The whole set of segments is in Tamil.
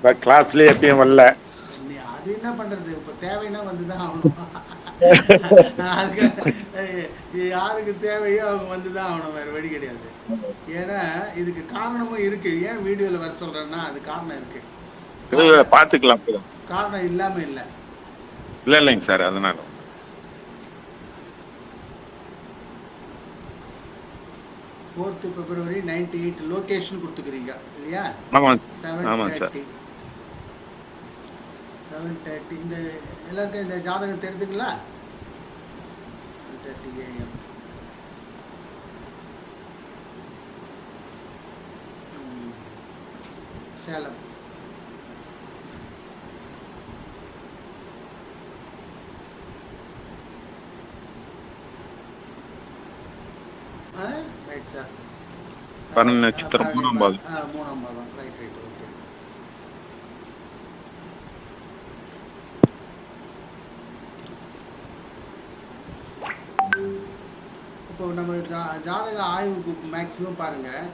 இப்போ கிளாஸ்லேயே எப்பயும் வரல. அது என்ன பண்றது? இப்போ தேவைன்னா வந்து தான் ஆகணும் யாருக்கு தேவையோ அவங்க வந்து தான் ஆகணும். வேறு வழி கிடையாது. ஏன்னா இதுக்கு காரணமும் இருக்கு. ஏன் வீடியோவில் வர சொல்றேன்னா அது காரணம் இருக்கு. இது பார்த்துக்கலாம் காரணம் இல்லாமல் இல்லை. இல்லை இல்லைங்க சார் அதனால. Fourth February ninety eight location கொடுத்துக்கிறீங்க இல்லையா? செவன் ஆமாம் சார். தேர்ட்டி செவன் தேர்ட்டி இந்த எல்லாருக்கும் இந்த ஜாதகம் தெரிஞ்சுங்களா seven thirty AM Salem. Right sir Bharani நட்சத்திரம் மூணாம் பாதம். மூணாம் பாதம் ரைட் ரைட் ஓகே இப்போ நம்ம ஜா ஜாதக ஆய்வுக்கு மேக்ஸிமம் பாருங்கள்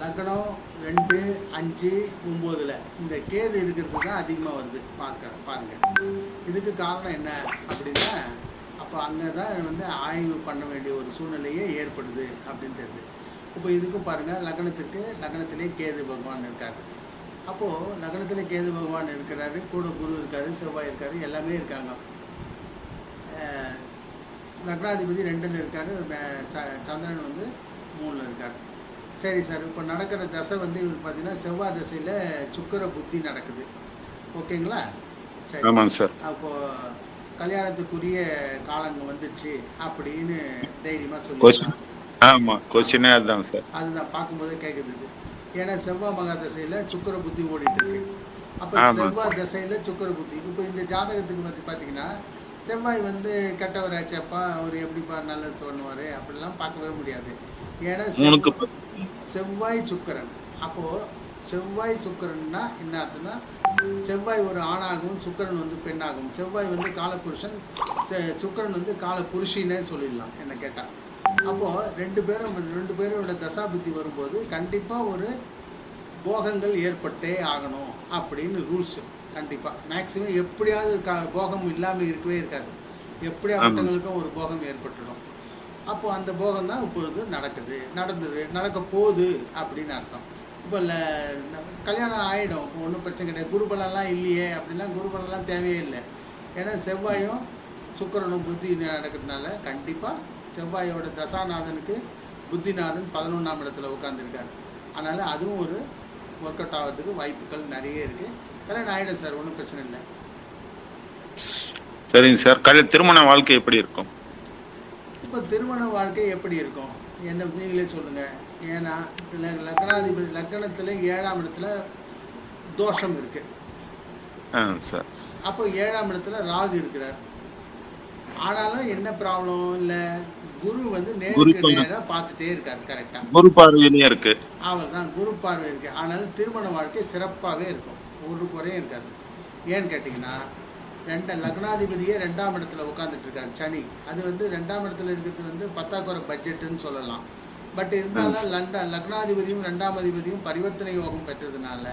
லக்னம் ரெண்டு அஞ்சு ஒம்போதில். இந்த கேது இருக்கிறது தான் அதிகமாக வருது. பார்க்க பாருங்கள் இதுக்கு காரணம் என்ன அப்படின்னா அப்போ அங்கே தான் வந்து ஆய்வு பண்ண வேண்டிய ஒரு சூழ்நிலையே ஏற்படுது அப்படின்னு தெரியுது. இப்போ இதுக்கும் பாருங்கள் லக்னத்துக்கு லக்னத்திலே கேது பகவான் இருக்கார். அப்போது லக்னத்தில் கேது பகவான் இருக்கிறாரு கூட குரு இருக்காரு செவ்வாய் இருக்காரு எல்லாமே இருக்காங்க. லக்னாதிபதி ரெண்டில் இருக்காரு சந்திரன் வந்து மூணில் இருக்கார். சரி சார் இப்போ நடக்கிற தசை வந்து இவர் பார்த்தீங்கன்னா செவ்வாய் தசையில் சுக்கிர புத்தி நடக்குது. ஓகேங்களா? சரி. அப்போது கல்யாணத்துக்குரிய காலங்க வந்துடுச்சு அப்படின்னு தைரியமாக சொல்லிடலாம். ஆமாம் கொஸ்டினே அதுதான் சார். அதுதான் பார்க்கும்போது கேட்குது. ஏன்னா செவ்வாய் மகா தசையில் சுக்கிர புத்தி ஓடிட்டு இருக்கு. அப்போ. செவ்வாய் தசையில் சுக்கிர புத்தி. இப்போ இந்த ஜாதகத்துக்கு வந்து பார்த்தீங்கன்னா செவ்வாய் வந்து கெட்டவர் ஆச்சப்பா அவர் எப்படிப்பா நல்லது பண்ணுவார் அப்படிலாம் பார்க்கவே முடியாது. ஏன்னா செவ்வாய் சுக்கிரன். அப்போது செவ்வாய் சுக்கிரன்னா என்ன அர்த்தம்னா செவ்வாய் ஒரு ஆணாகவும் சுக்கிரன் வந்து பெண்ணாகும் செவ்வாய் வந்து காலபுருஷன் சுக்கிரன் வந்து காலபுருஷின்னே சொல்லிடலாம் என்ன கேட்டால் அப்போது ரெண்டு பேரும் ரெண்டு பேரோட தசாபுத்தி வரும்போது கண்டிப்பாக ஒரு போகங்கள் ஏற்பட்டே ஆகணும் அப்படின்னு ரூல்ஸு. கண்டிப்பாக மேக்ஸிமம் எப்படியாவது க போகம் இல்லாமல் இருக்கவே இருக்காது. எப்படியாப்பட்டவங்களுக்கும் ஒரு போகம் ஏற்பட்டுடும். அப்போ அந்த போகம் தான் இப்பொழுது நடக்குது. நடந்தது நடக்க போகுது அப்படின்னு அர்த்தம். இப்போ ல ந- கல்யாணம் ஆகிடும் இப்போ ஒன்றும் பிரச்சனை கிடையாது. குருபலம்லாம் இல்லையே அப்படிலாம் குருபலம்லாம் தேவையே இல்லை. ஏன்னா செவ்வாயும் சுக்கிரனும் புத்தி நடக்கிறதுனால கண்டிப்பாக செவ்வாயோட தசாநாதனுக்கு புத்திநாதன் பதினொன்றாம் இடத்துல உட்காந்துருக்காரு அதனால் அதுவும் ஒரு ஒர்க் அவுட் ஆகிறதுக்கு வாய்ப்புகள் நிறைய இருக்குது கல்யாணம் ஆகிடும் சார் ஒன்றும் பிரச்சனை இல்லை. சரிங்க சார். கல் திருமண வாழ்க்கை எப்படி இருக்கும்? இப்போ திருமண வாழ்க்கை எப்படி இருக்கும்? என்ன நீங்களே சொல்லுங்கள் ஏன்னா இதில் லக்னாதிபதி லக்னத்தில் ஏழாம் இடத்துல தோஷம் இருக்குது ஆ சார். அப்போ ஏழாம் இடத்துல ராகு இருக்கிறார். ஆனாலும் என்ன ப்ராப்ளம் இல்லை குரு வந்து நேருக்கு நேராக பார்த்துட்டே இருக்கார் கரெக்டாக குரு பார்வையிலையும் இருக்கு. அவள் தான் குரு பார்வை இருக்கு. ஆனாலும் திருமண வாழ்க்கை சிறப்பாகவே இருக்கும். ஒரு குறையும் இருக்காது ஏன்னு கேட்டிங்கன்னா ரெண்ட லக்னாதிபதியே ரெண்டாம் இடத்துல உட்காந்துட்டு இருக்காரு சனி. அது வந்து ரெண்டாம் இடத்துல இருக்கிறது வந்து பத்தாக்குறை பட்ஜெட்டுன்னு சொல்லலாம். பட் இருந்தாலும் லண்ட லக்னாதிபதியும் ரெண்டாம் அதிபதியும் பரிவர்த்தனை யோகம் பெற்றதுனால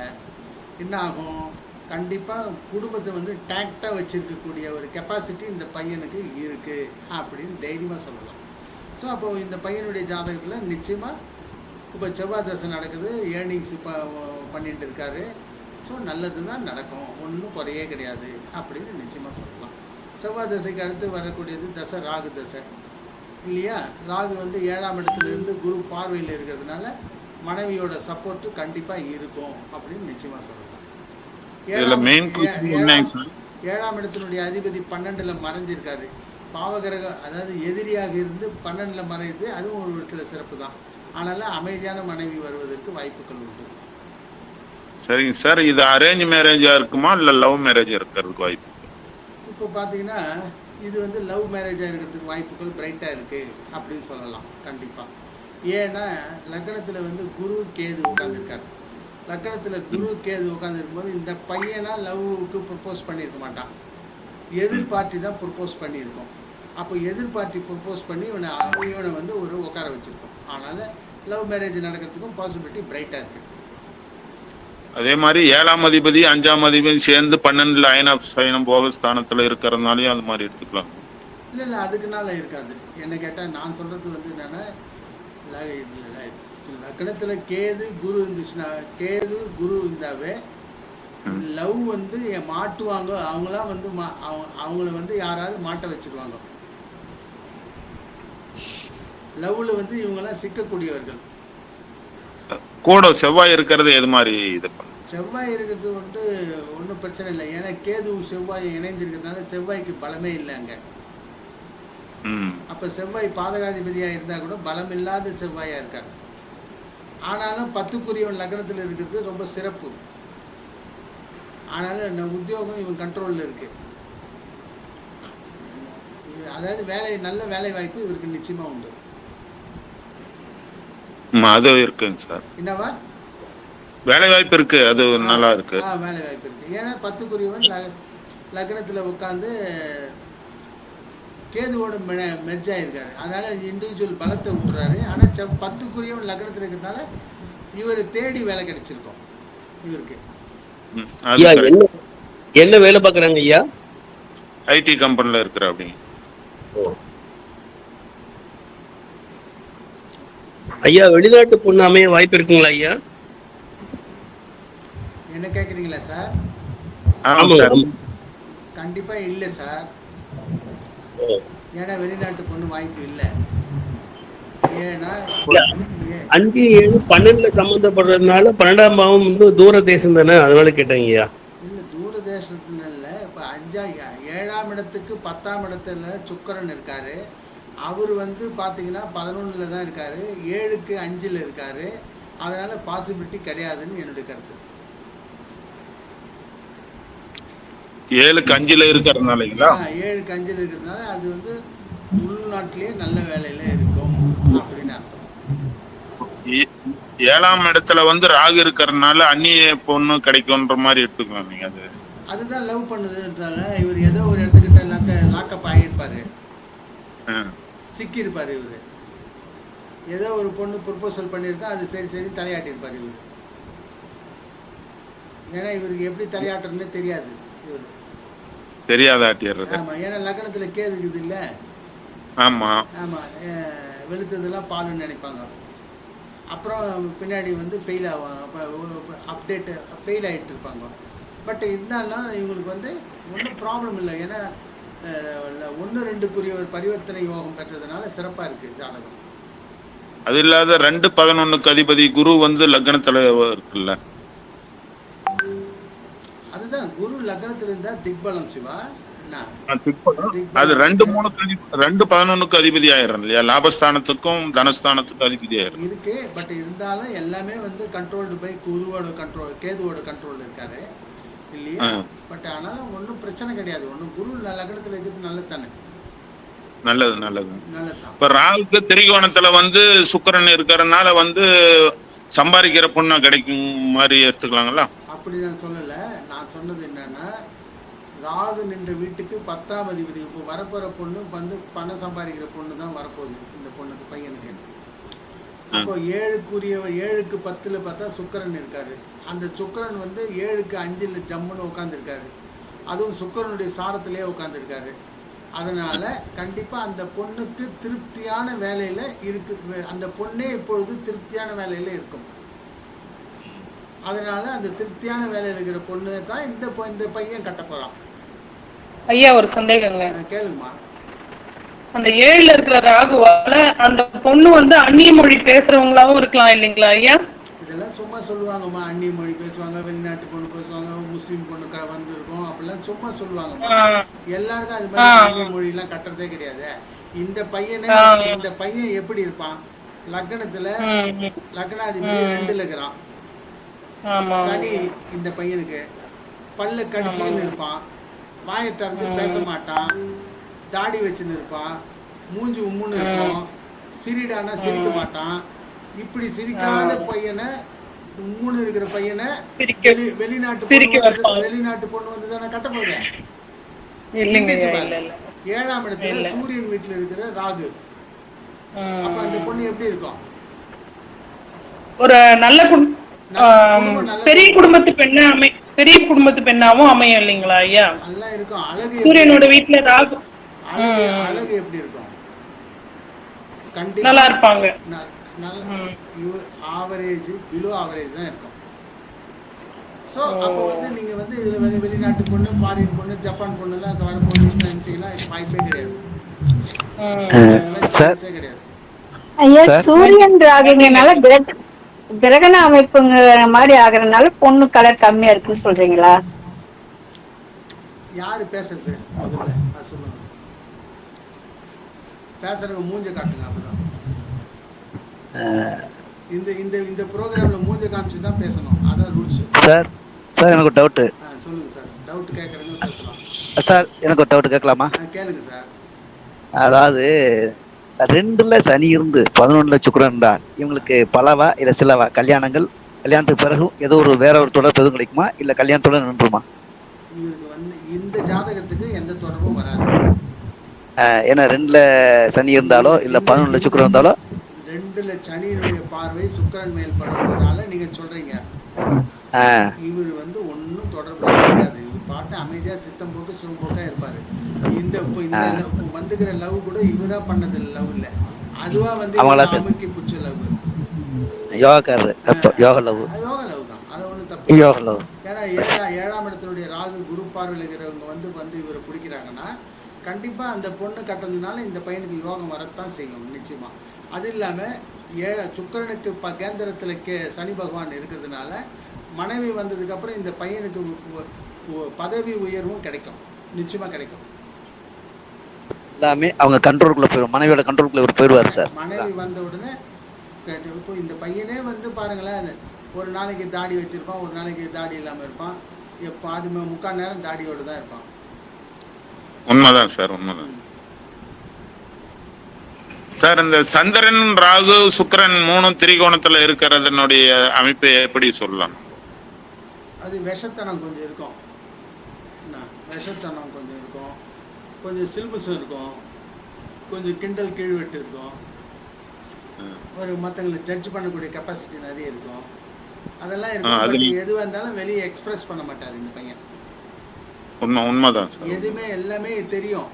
என்ன ஆகும்? கண்டிப்பாக குடும்பத்தை வந்து டேக்டாக வச்சிருக்கக்கூடிய ஒரு கெப்பாசிட்டி இந்த பையனுக்கு இருக்குது அப்படின்னு தைரியமாக சொல்லலாம். ஸோ அப்போ இந்த பையனுடைய ஜாதகத்தில் நிச்சயமாக இப்போ செவ்வாய் தசை நடக்குது ஏர்னிங்ஸ் இப்போ பண்ணிட்டு இருக்காரு. ஸோ நல்லது தான் நடக்கும். ஒன்றும் குறையே கிடையாது அப்படின்னு நிச்சயமாக சொல்லலாம். செவ்வாய் தசைக்கு அடுத்து வரக்கூடியது தசை ராகு தசை. இல்லையா? ராகு வந்து ஏழாம் இடத்துல இருந்து குரு பார்வையில் இருக்கிறதுனால மனைவியோட சப்போர்ட்டு கண்டிப்பாக இருக்கும் அப்படின்னு நிச்சயமாக சொல்லலாம். ஏழாம் இடத்தினுடைய அதிபதி பன்னெண்டுல மறைஞ்சிருக்காரு. பாவகிரக அதாவது எதிரியாக இருந்து பன்னெண்டுல மறையுது அதுவும் ஒரு விதத்தில் சிறப்பு தான் ஆனாலும் அமைதியான மனைவி வருவதற்கு வாய்ப்புகள் உண்டு. சரிங்க சார் இது அரேஞ்ச் மேரேஜா இருக்குமா இல்ல லவ் மேரேஜ் இருக்கிறதுக்கு வாய்ப்பு இப்போ பார்த்தீங்கன்னா இது வந்து லவ் மேரேஜாக இருக்கிறதுக்கு வாய்ப்புகள் பிரைட்டாக இருக்குது அப்படின்னு சொல்லலாம் கண்டிப்பாக ஏன்னா லக்கணத்தில் வந்து குரு கேது உட்காந்துருக்காரு லக்கணத்தில் குரு கேது உட்காந்துருக்கும்போது இந்த பையனா லவ்வுக்கு ப்ரப்போஸ் பண்ணியிருக்க மாட்டான். எதிர் பார்ட்டி தான் ப்ரப்போஸ் பண்ணியிருக்கோம். அப்போ எதிர் பார்ட்டி ப்ரப்போஸ் பண்ணி இவனை இவனை வந்து ஒரு உட்கார வச்சுருக்கோம். அதனால் லவ் மேரேஜ் நடக்கிறதுக்கும் பாசிபிலிட்டி பிரைட்டாக இருக்குது அதே மாதிரி ஏழாம் அதிபதி அஞ்சாம் அதிபதி சேர்ந்து பன்னெண்டுல அயன சயனம் போக ஸ்தானத்துல இருக்கிறதுனாலயும் அது மாதிரி எடுத்துக்கலாம். இல்லை இல்லை அதுக்குனால இருக்காது. என்ன கேட்டால் நான் சொல்கிறது வந்து என்னென்னா லக்கணத்தில் கேது குரு இருந்துச்சுன்னா கேது குரு இருந்தாவே லவ் வந்து மாட்டுவாங்க. அவங்களாம் வந்து மா- அவங்க அவங்கள வந்து யாராவது மாட்ட வச்சிருவாங்க. லவ்வில் வந்து இவங்கெல்லாம் சிக்கக்கூடியவர்கள். கூட செவ்வாய் இருக்கிறது எது மாதிரி இது? செவ்வாய் இருக்கிறது வந்து ஒன்றும் பிரச்சனை இல்லை. ஏன்னா கேதுவும் செவ்வாயும் இணைந்திருக்கிறதுனால செவ்வாய்க்கு பலமே இல்லை அங்கே. அப்போ செவ்வாய் பாதகாதிபதியாக இருந்தால் கூட பலம் இல்லாத செவ்வாயாக இருக்கார். ஆனாலும் பத்துக்குரியவன் லக்னத்தில் இருக்கிறது ரொம்ப சிறப்பு. ஆனாலும் உத்தியோகம் இவன் கண்ட்ரோலில் இருக்கு. அதாவது வேலை நல்ல வேலை வாய்ப்பு இவருக்கு நிச்சயமாக உண்டு. அது இருக்குங்க சார். என்னவா? வேலை வாய்ப்பு இருக்கு அது நல்லா இருக்கு. ஆ வேலை வாய்ப்பு இருக்கு. ஏன்னா பத்துக்குரியவன் லக லக்னத்தில் உட்காந்து கேதுவோட மெ மெர்ஜாக இருக்காரு அதனால இண்டிவிஜுவல் பலத்தை விட்டுறாரு ஆனால் செவ் பத்துக்குரியவன் லக்னத்தில் இருக்கிறதுனால இவர் தேடி வேலை கிடைச்சிருக்கும். இவருக்கு. என்ன என்ன வேலை பார்க்குறாங்க ஐயா? ஐடி கம்பெனில இருக்கிற அப்படிங்க ஐயா வெளிநாட்டு பொண்ணு அமைய வாய்ப்பு இருக்குங்களா ஐயா? என்ன கேட்குறீங்களா சார். கண்டிப்பாக இல்லை சார். ஏன்னா வெளிநாட்டு பொண்ணு வாய்ப்பு இல்லை. அஞ்சு ஏழு பன்னெண்டுல சம்மந்தப்படுறதுனால பன்னெண்டாம் பாவம் வந்து தூர தேசம் தானே அதனால கேட்டேங்க ஐயா. இல்லை தூர தேசத்துல இல்லை. இப்போ அஞ்சா ஏழாம் இடத்துக்கு பத்தாம் இடத்துல சுக்கிரன் இருக்காரு. அவர் வந்து பார்த்தீங்கன்னா பதினொன்றில் தான் இருக்காரு. ஏழுக்கு அஞ்சில் இருக்காரு. அதனால பாசிபிலிட்டி கிடையாதுன்னு என்னுடைய கருத்து. ஏழுக்கு அஞ்சுல இருக்கிறதுனாலங்களா? ஆ, ஏழுக்கு அஞ்சில் இருக்கிறதுனால அது வந்து உள்நாட்டிலேயே நல்ல வேலையில் இருக்கும் அப்படின்னு அர்த்தம். ஏழாம் இடத்துல வந்து ராகு இருக்கிறதுனால அந்நிய பொண்ணு கிடைக்கும்ன்ற மாதிரி எடுத்துக்கலாம் நீங்க அது. அதுதான் லவ் பண்ணுதுன்றதால இவர் ஏதோ ஒரு இடத்துக்கிட்ட லாக்க லாக்கப் ஆகியிருப்பார். சிக்கியிருப்பார் இவர். ஏதோ ஒரு பொண்ணு ப்ரொப்போசல் பண்ணியிருக்கா அது சரி சரி தலையாட்டியிருப்பார் இவர். ஏன்னா இவருக்கு எப்படி தலையாட்டுறதுன்னே தெரியாது இவர். தெரியாத ஆட்டிடுறது ஆமாம் ஏன்னா லக்னத்தில் கேதுக்குது இல்லை. ஆமா. ஆமாம் வெளுத்ததெல்லாம் பாலுன்னு நினைப்பாங்க. அப்புறம் பின்னாடி வந்து ஃபெயில் ஆவாங்க அப்போ அப்டேட்டு ஃபெயில் ஆகிட்டு இருப்பாங்க பட் இருந்தாலும் இவங்களுக்கு வந்து ஒன்றும் ப்ராப்ளம் இல்லை. ஏன்னா ஒன்று ரெண்டுக்குரிய ஒரு பரிவர்த்தனை யோகம் பெற்றதுனால சிறப்பாக இருக்குது ஜாதகம். அது இல்லாத ரெண்டு பதினொன்னுக்கு அதிபதி குரு வந்து லக்னத்துல இருக்குல்ல. அதுதான் குரு லக்னத்தில் இருந்தால் திக்பலம் சிவா. அது ரெண்டு மூணுக்கு ரெண்டு பதினொன்னுக்கு அதிபதி ஆயிரும் இல்லையா? லாபஸ்தானத்துக்கும் தனஸ்தானத்துக்கும் அதிபதி ஆயிரும். இருக்கு பட் இருந்தாலும் எல்லாமே வந்து கண்ட்ரோல்டு பை குருவோட கண்ட்ரோல் கேதுவோட கண்ட்ரோல் இருக்காரு. இல்லையா. பட் ஆனாலும் ஒன்றும் பிரச்சனை கிடையாது. ஒன்றும் குரு லக்னத்தில் இருக்கிறது நல்லது தானே நல்லது. நல்லது இப்ப ராகுக்கு திரிகோணத்துல வந்து சுக்கிரன் இருக்கிறதுனால வந்து சம்பாதிக்கிற பொண்ணு கிடைக்கும் மாதிரி எடுத்துக்கலாங்களா? அப்படி நான் சொல்லலை. நான் சொன்னது என்னன்னா ராகு நின்ற வீட்டுக்கு பத்தாம் அதிபதி இப்போ வரப்போகிற பொண்ணு வந்து பணம் சம்பாதிக்கிற பொண்ணு தான் வரப்போகுது. இந்த பொண்ணுக்கு பையனுக்கு. அப்போ ஏழுக்குரிய ஏழுக்கு பத்தில் பார்த்தா சுக்கிரன் இருக்காரு. அந்த சுக்கிரன் வந்து ஏழுக்கு அஞ்சில் ஜம்முன்னு உட்காந்துருக்காரு அதுவும் சுக்கிரனுடைய சாரத்திலே உட்காந்துருக்காரு அதனால் கண்டிப்பாக அந்த பொண்ணுக்கு திருப்தியான வேலையில் இருக்கு. அந்த பொண்ணே இப்பொழுது திருப்தியான வேலையில் இருக்கும். அதனால அந்த திருப்தியான வேலையில் இருக்கிற பொண்ணு தான் இந்த இந்த பையன் கட்ட போகிறான் ஐயா ஒரு சந்தேகங்க. கேளுங்கம்மா. அந்த ஏழுல இருக்கிற ராகுவால அந்த பொண்ணு வந்து அந்நிய மொழி பேசுறவங்களாவும் இருக்கலாம் இல்லைங்களா ஐயா? இதெல்லாம் சும்மா சொல்லுவாங்கம்மா அந்நிய மொழி பேசுவாங்க வெளிநாட்டு பொண்ணு பேசுவாங்க முஸ்லீம் பொண்ணு வந்திருக்கும் அப்படிலாம் சும்மா சொல்லுவாங்கம்மா. ஆ. எல்லாருக்கும் அது மாதிரி. அந்நிய மொழிலாம் கட்டுறதே கிடையாது. இந்த பையனை. இந்த பையன் எப்படி இருப்பான்? லக்னத்துல. லக்னாதிபதி ரெண்டுல இருக்கிறான். சனி இந்த பையனுக்கு பல்ல கடிச்சுக்கின்னு இருப்பான். வாயை திறந்து பேச மாட்டான். தாடி வச்சுன்னு இருப்பான் மூஞ்சி உம்முன்னு இருக்கும். சிரிடானா சிரிக்க மாட்டான். இப்படி சிரிக்காத பையனை உம்முன்னு இருக்கிற பையனை வெளிநாட்டு. வெளிநாட்டு பொண்ணு வந்து தானே கட்ட இல்ல ஏழாம் இடத்துல. சூரியன் வீட்டுல இருக்கிற ராகு. அப்ப அந்த பொண்ணு எப்படி இருக்கும்? ஒரு நல்ல பெரிய குடும்பத்து பெண்ணா அமை பெரிய குடும்பத்து பெண்ணாவும் அமையும் இல்லைங்களா ஐயா? நல்லா இருக்கும். அழகு சூரியனோட வீட்டுல ராகு அழகு அழகு எப்படி இருக்கும்? நல்லா இருப்பாங்க. ஆவரேஜ் பிலோ ஆவரேஜ் தான் இருக்கும். ஸோ அப்போ வந்து நீங்கள் வந்து இதில் வந்து வெளிநாட்டு பொண்ணு ஃபாரின் பொண்ணு ஜப்பான் பொண்ணு தான் அங்கே வரப்போகுதுன்னு நினச்சிங்கன்னா வாய்ப்பே கிடையாது. கிடையாது. ஐயா சார்? சூரியன் ராகுங்கனால கிரக கிரகண அமைப்புங்கிற மாதிரி ஆகுறதுனால பொண்ணு கலர் கம்மியா இருக்குன்னு சொல்றீங்களா? யார் பேசுறது? முதல்ல சொல்லுங்க பேசுறவங்க மூஞ்ச காட்டுங்க அப்பதான். இந்த இந்த இந்த ப்ரோக்ராம்ல மூஞ்ச காமிச்சு தான் பேசணும். அதான் ரூல்ஸ் சார் சார் எனக்கு டவுட்டு சொல்லுங்க சார். டவுட் கேட்குறவங்க பேசலாம். சார் எனக்கு ஒரு டவுட் கேட்கலாமா? கேளுங்க சார். அதாவது ரெண்டுல சனி இருந்து பதினொன்றுல சுக்கிரன் இருந்தா இவங்களுக்கு பலவா இல்ல சிலவா? கல்யாணங்கள் கல்யாணத்துக்கு பிறகு ஏதோ ஒரு வேற ஒரு தொடர்பு எதுவும் கிடைக்குமா? இல்ல கல்யாணத்தோட நின்றுமா? இவருக்கு வந்து இந்த ஜாதகத்துக்கு எந்த தொடர்பும் வராது. ஏன்னா ரெண்டுல சனி இருந்தாலோ இல்ல பதினொன்றுல சுக்கிரன் இருந்தாலோ ரெண்டுல சனியினுடைய பார்வை சுக்கிரன் மேல் படுவதனால நீங்க சொல்றீங்க. இவர் வந்து ஒன்றும் தொடர்பு இருக்காது. இவர் பாட்டு அமைதியா சித்தம் போக்கு சிவம் போக்கா இருப்பாரு. இந்த இப்போ இந்த இப்போ வந்துக்கிற லவ் கூட இவரா பண்ணது லவ் இல்ல. அதுவா வந்து அமுக்கி பிடிச்ச லவ். யோகாக்காரரு யோக லவ். யோக லவ் தான். அது ஒன்றும் தப்பு யோக லவ். ஏன்னா ஏழா ஏழாம் இடத்தினுடைய ராகு குரு பார்வையில் இருக்கிறவங்க வந்து வந்து இவரை பிடிக்கிறாங்கன்னா கண்டிப்பா அந்த பொண்ணு கட்டுறதுனால இந்த பையனுக்கு யோகம் வரத்தான் செய்யும் நிச்சயமா. அது இல்லாம ஏழ சுக்கிரனுக்கு ப கேந்திரத்தில் கே சனி பகவான் இருக்கிறதுனால மனைவி வந்ததுக்கு அப்புறம் இந்த பையனுக்கு பதவி உயர்வும் கிடைக்கும் நிச்சயமா கிடைக்கும். எல்லாமே அவங்க கண்ட்ரோலுக்குள்ள போயிடும் மனைவியோட கண்ட்ரோலுக்குள்ள இவர் போயிடுவாரு சார். மனைவி வந்த உடனே இப்போ இந்த பையனே வந்து பாருங்களேன் ஒரு நாளைக்கு தாடி வச்சிருப்பான் ஒரு நாளைக்கு தாடி இல்லாம இருப்பான் எப்போ அது முக்கால் நேரம் தாடியோட தான் இருப்பான். உண்மைதான் சார் உண்மைதான். சார் இந்த சந்திரன் ராகு சுக்கிரன் மூணும் திரிகோணத்துல இருக்கிறதனுடைய அமைப்பை எப்படி சொல்லலாம்? அது விஷத்தனம் கொஞ்சம் இருக்கும். விஷத்தனம் கொஞ்சம் இருக்கும். கொஞ்சம் சில்பஸும் இருக்கும். கொஞ்சம் கிண்டல் கீழ்வெட்டு இருக்கும். ஒரு மற்றவங்களை ஜட்ஜ் பண்ணக்கூடிய கெப்பாசிட்டி நிறைய இருக்கும். அதெல்லாம் இருக்கும். எதுவாக இருந்தாலும் வெளியே எக்ஸ்பிரஸ் பண்ண மாட்டார் இந்த பையன். உண்மை உண்மைதான் சார். எதுவுமே எல்லாமே தெரியும்.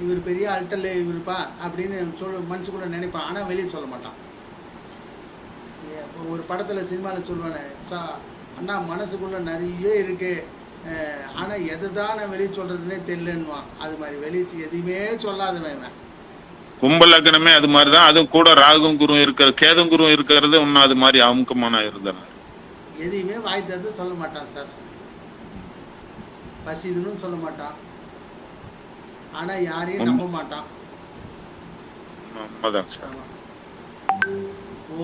இவர் பெரிய அல்டல் இவருப்பா அப்படின்னு சொல்ல மனசுக்குள்ள நினைப்பான். ஆனால் வெளியே சொல்ல மாட்டான். ஒரு படத்தில் சினிமாவில் சொல்லுவானே சா அண்ணா மனசுக்குள்ள நிறைய இருக்கு. அஹ், ஆனா எது தான் நான் வெளியே சொல்றதுனே தெரியலன்னுவான். அது மாதிரி வெளியே எதுவுமே சொல்லாதவன் கும்ப லக்னமே அது மாதிரிதான் அதுவும் கூட ராகும் குரு இருக்கிற கேதும் குரு இருக்கிறது இன்னும் அது மாதிரி அமுக்கமான இருந்தாங்க எதையுமே வாய் திறந்து சொல்ல மாட்டான் சார். பசிதுன்னு சொல்ல மாட்டான். ஆனா யாரையும் நம்ப மாட்டான்.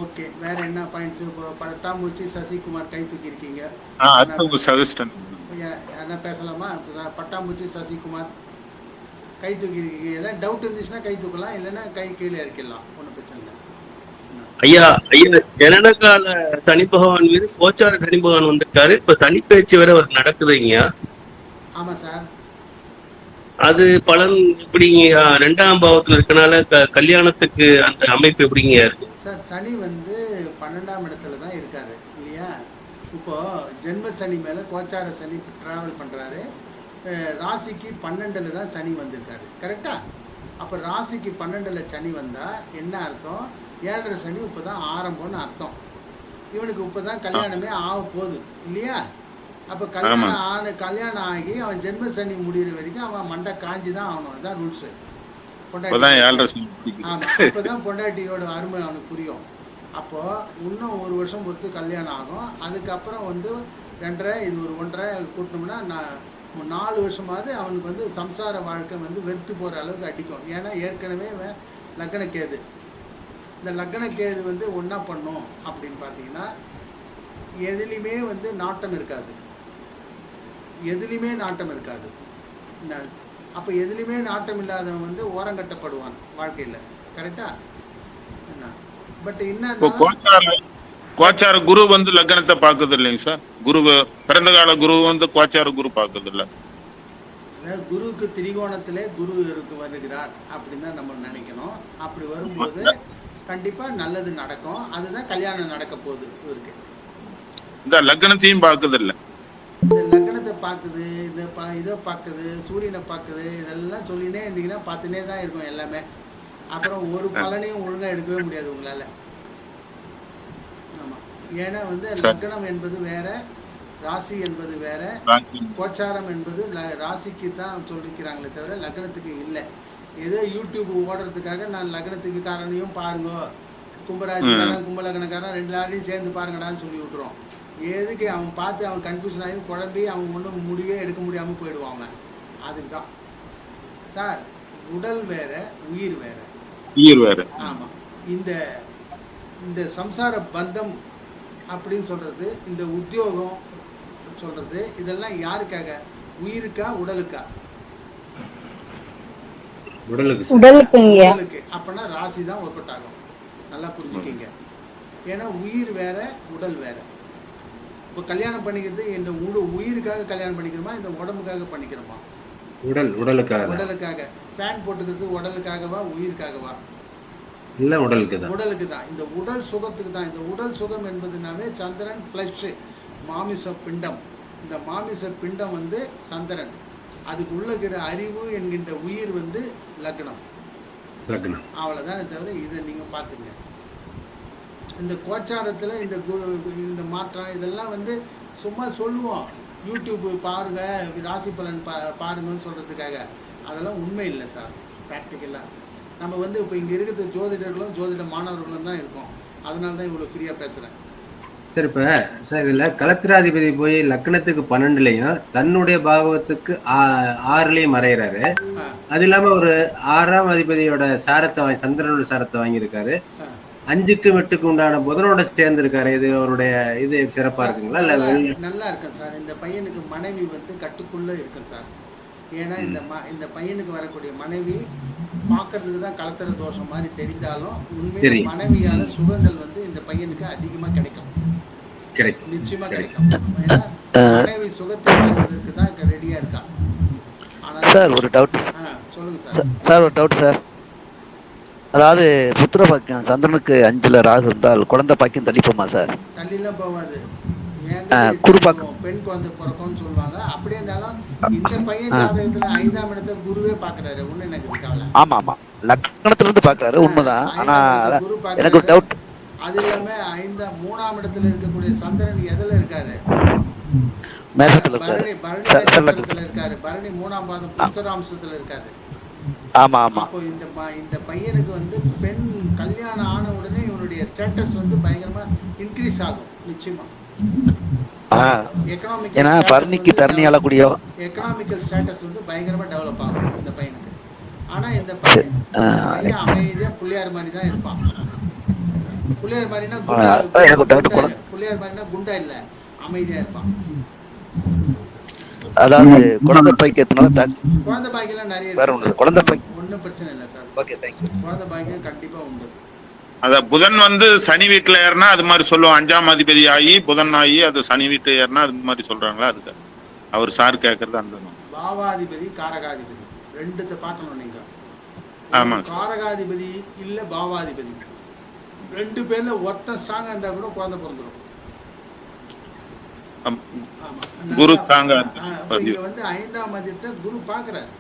ஓகே வேற என்ன பாயிண்ட்ஸ் இப்போ பட்டாம்பூச்சி சசிகுமார் கை தூக்கி இருக்கீங்க ஆ அது உங்க சஜஸ்டன் என்ன பேசலாமா? பட்டாம்பூச்சி சசிகுமார் கை தூக்கி இருக்கீங்க ஏதாவது டவுட் இருந்துச்சுன்னா கை தூக்கலாம் இல்லைன்னா கை கீழே இறக்கிடலாம். ஒன்றும் பிரச்சனை இல்லை? ஐயா ஐயா ஜனனகால சனி பகவான் மீது கோச்சார சனி பகவான் வந்திருக்காரு. இப்ப சனி பேச்சு வேற ஒரு நடக்குதுங்க. ஆமா சார். அது பலன் எப்படிங்க ரெண்டாம் பாவத்துல இருக்கனால கல்யாணத்துக்கு அந்த அமைப்பு எப்படிங்க இருக்கு? சார் சனி வந்து பன்னெண்டாம் இடத்துல தான் இருக்காரு இல்லையா? இப்போ ஜென்ம சனி மேலே கோச்சார சனி ட்ராவல் பண்ணுறாரு ராசிக்கு பன்னெண்டில் தான் சனி வந்திருக்காரு கரெக்டா அப்போ ராசிக்கு பன்னெண்டில் சனி வந்தால் என்ன அர்த்தம்? ஏழரை சனி இப்போ தான் ஆரம்பம்னு அர்த்தம். இவனுக்கு இப்போ தான் கல்யாணமே ஆக போகுது இல்லையா? அப்போ கல்யாணம் ஆன கல்யாணம் ஆகி அவன் ஜென்ம சனி முடிகிற வரைக்கும் அவன் மண்டை காஞ்சி தான் ஆகணும் இதுதான் ரூல்ஸு இப்பதான் ஏழரை சனி பிடிக்குது. ஆமா. அப்பதான் பொண்டாட்டியோட அருமை அவனுக்கு புரியும். அப்போ இன்னும் ஒரு வருஷம் பொறுத்து கல்யாணம் ஆகும். அதுக்கப்புறம் வந்து ரெண்டரை இது ஒரு ஒன்றரை கூட்டினோம்னா நான் நாலு வருஷமாவது அவனுக்கு வந்து சம்சார வாழ்க்கை வந்து வெறுத்து போகிற அளவுக்கு அடிக்கும். ஏன்னா ஏற்கனவே லக்னக்கேது இந்த லக்னக்கேது வந்து ஒன்றா பண்ணும் அப்படின்னு பார்த்தீங்கன்னா எதுலேயுமே வந்து நாட்டம் இருக்காது. எதுலேயுமே நாட்டம் இருக்காது. அப்போ எதுலேயுமே நாட்டம் இல்லாதவன் வந்து ஓரங்கட்டப்படுவான் வாழ்க்கையில். கரெக்டா? பட் என்ன கோச்சார கோச்சார குரு வந்து லக்னத்தை பாக்குது இல்லைங்க சார்? குரு பிறந்த கால குரு வந்து கோச்சார குரு பாக்குது இல்ல? அதாவது குருவுக்கு திரிகோணத்திலே குரு இருக்கு வருகிறார் அப்படின்னு தான் நம்ம நினைக்கணும். அப்படி வரும்போது கண்டிப்பாக நல்லது நடக்கும். அதுதான் கல்யாணம் நடக்க போகுது இவருக்கு. இந்த லக்னத்தையும் பார்க்கறது இல்ல? பார்க்குது இந்த பா இதை பார்க்குது சூரியனை பார்க்குது இதெல்லாம் சொல்லினே இருந்தீங்கன்னா பார்த்துனே தான் இருக்கும் எல்லாமே. அப்புறம் ஒரு பலனையும் ஒழுங்காக எடுக்கவே முடியாது உங்களால். ஆமாம் ஏன்னா வந்து லக்னம் என்பது வேற ராசி என்பது வேற கோச்சாரம் என்பது ராசிக்கு தான் சொல்லிக்கிறாங்களே தவிர லக்னத்துக்கு இல்லை. ஏதோ யூடியூப் ஓடுறதுக்காக நான் லக்னத்துக்கு காரணையும் பாருங்க. கும்பராசிக்காரன் கும்பலக்கணக்காரன் ரெண்டு நாளையும் சேர்ந்து பாருங்கடான்னு சொல்லி விட்டுரும். எதுக்கு அவன் பார்த்து அவன் கன்ஃபியூஷன் ஆகி குழம்பி அவன் ஒன்றும் முடிவே எடுக்க முடியாமல் போயிடுவான் அவன் அதுக்கு தான் சார் உடல் வேற உயிர் வேற. உயிர் வேற. ஆமாம் இந்த இந்த சம்சார பந்தம் அப்படின்னு சொல்றது இந்த உத்தியோகம் சொல்றது இதெல்லாம் யாருக்காக? உயிருக்கா உடலுக்கா? உடலுக்கு. உடலுக்கு அப்பனா ராசி தான் ஒர்க் அவுட் ஆகும். நல்லா புரிஞ்சுக்கிங்க. ஏன்னா உயிர் வேற உடல் வேற. இப்போ கல்யாணம் பண்ணிக்கிறது இந்த உடு உயிருக்காக கல்யாணம் பண்ணிக்கிறோமா? இந்த உடம்புக்காக பண்ணிக்கிறோமா? உடல் உடலுக்காக. உடலுக்காக. ஃபேன் போட்டுக்கிறது உடலுக்காகவா உயிருக்காகவா? இல்ல உடலுக்கு தான். உடலுக்கு தான். இந்த உடல் சுகத்துக்கு தான். இந்த உடல் சுகம் என்பதுனாவே சந்திரன் ஃப்ளஷ் மாமிச பிண்டம். இந்த மாமிச பிண்டம் வந்து சந்திரன். அதுக்கு உள்ள இருக்கிற அறிவு என்கின்ற உயிர் வந்து லக்னம். லக்னம். அவ்வளோதானே தவிர இதை நீங்கள் பார்த்துங்க இந்த கோச்சாரத்தில் இந்த இந்த மாற்றம் இதெல்லாம் வந்து சும்மா சொல்லுவோம். யூடியூப் பாருங்க ராசி பலன் பா பாருங்கன்னு சொல்கிறதுக்காக அதெல்லாம் உண்மை இல்லை சார் ப்ராக்டிக்கலாக நம்ம வந்து இப்போ இங்கே இருக்கிற ஜோதிடர்களும் ஜோதிட மாணவர்களும் தான் இருக்கோம். அதனால தான் இவ்வளோ ஃப்ரீயாக பேசுகிறேன் சரி இப்ப சார் இதுல கலத்திராதிபதி போய் லக்னத்துக்கு பன்னெண்டுலயும் தன்னுடைய பாவத்துக்கு ஆ- ஆறுலயும் மறைகிறாரு அது இல்லாம ஒரு ஆறாம் அதிபதியோட சாரத்தை வாங்கி சந்திரனோட சாரத்தை வாங்கியிருக்காரு. ஆ அஞ்சுக்கு எட்டுக்கு உண்டான புதனோட சேர்ந்து இருக்காரு இது அவருடைய இது சிறப்பா இருக்குங்களா? இல்ல நல்லா இருக்கும் சார். இந்த பையனுக்கு மனைவி வந்து கட்டுக்குள்ளே இருக்கும் சார். ஏன்னா இந்த ம. இந்த பையனுக்கு வரக்கூடிய மனைவி பார்க்கறதுக்கு தான் கலத்தர தோஷம் மாதிரி தெரிந்தாலும் உண்மையில சரி. மனைவியால சுகங்கள் வந்து இந்த பையனுக்கு அதிகமா கிடைக்கும். கிடைக்கும். நிச்சயமா கிடைக்கும். ஏன்னா மனைவி சுகத்தை தருவதற்கு தான் ரெடியா இருக்கா. ஆனால் சார் ஒரு டவுட் சொல்லுங்க சார். சார் ஒரு டவுட் சார். அதாவது புத்திர பாக்கியம் சந்திரனுக்கு அஞ்சுல ராகு இருந்தால் குழந்தை பாக்கியம் தள்ளிப்போமா சார்? தள்ளிலாம் போகாது. குருபாக்கம். பெண் குழந்தை பிறக்கும்னு சொல்லுவாங்க. அப்படியே இருந்தாலும் இந்த பையன் ஜாதகத்துல ஐந்தாம் இடத்தை குருவே பாக்குறாரு ஒண்ணு எனக்கு ஆமா ஆமா. லக்னத்துல இருந்து பாக்குறாரு உண்மைதான். ஆனா எனக்கு ஒரு. டவுட் அது இல்லாம ஐந்தாம் மூணாம் இடத்துல இருக்கக்கூடிய சந்திரன் எதுல இருக்காரு? மேசத்துல இருக்காரு. பரணி இருக்காரு. பரணி மூணாம் பாதம் புஷ்கராம்சத்துல இருக்காரு. ஆமா ஆமா. அப்போ இந்த இந்த பையனுக்கு வந்து பெண் கல்யாணம் ஆன உடனே இவனுடைய ஸ்டேட்டஸ் வந்து பயங்கரமா இன்க்ரீஸ் ஆகும் நிச்சயமா. ஏன்னா பரணிக்கு தரணி ஆளக்கூடிய எக்கனாமிக்கல் ஸ்டேட்டஸ் வந்து பயங்கரமா டெவலப் ஆகும் இந்த பையனுக்கு. ஆனா இந்த பையன் அமைதியா புள்ளியார் மாதிரி தான் இருப்பான். புள்ளியார் மாதிரினா குண்டா. புள்ளியார் மாதிரினா குண்டா இல்ல அமைதியா இருப்பான். அதாவது குழந்தை பாக்கியத்தினால தான் குழந்தை பாக்கியம் நிறைய வேற. சார். குழந்தை பாக்கியம். ஒண்ணும் பிரச்சனை இல்லை சார். ஓகே தேங்க்யூ குழந்தை பாக்கியம் கண்டிப்பா உண்டு. அத புதன் வந்து சனி வீட்டுல ஏறினா அது மாதிரி சொல்லுவோம் அஞ்சாம் அதிபதி ஆகி புதன் ஆகி அது சனி வீட்டுல ஏறினா அது மாதிரி சொல்றாங்களா? அதுக்கு அவர் சார் கேட்கறது அந்த பாவாதிபதி காரகாதிபதி. ரெண்டுத்தை பார்க்கணும் நீங்க. ஆமா. காரகாதிபதி இல்ல பாவாதிபதி. ரெண்டு பேர்ல ஒருத்தன் ஸ்ட்ராங்கா இருந்தா கூட குழந்தை பிறந்துடும் குரு இங்க வந்து ஐந்தாம் மதியத்தை குரு பாக்குறாரு.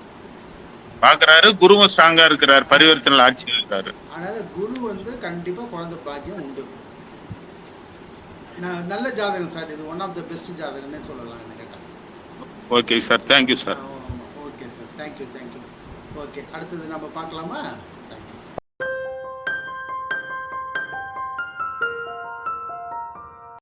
பாக்குறாரு குருவும் ஸ்ட்ராங்கா இருக்கிறார் பரிவர்த்தனை ஆட்சி இருக்காரு. அதனால குரு வந்து கண்டிப்பா குழந்தை பாக்கியம் உண்டு. நல்ல ஜாதகம் சார் இது ஒன் ஆஃப் த பெஸ்ட் ஜாதகம்னே சொல்லலாம் என்ன கேட்டா. Okay sir thank you sir okay sir thank you thank you okay அடுத்தது நம்ம பார்க்கலாமா?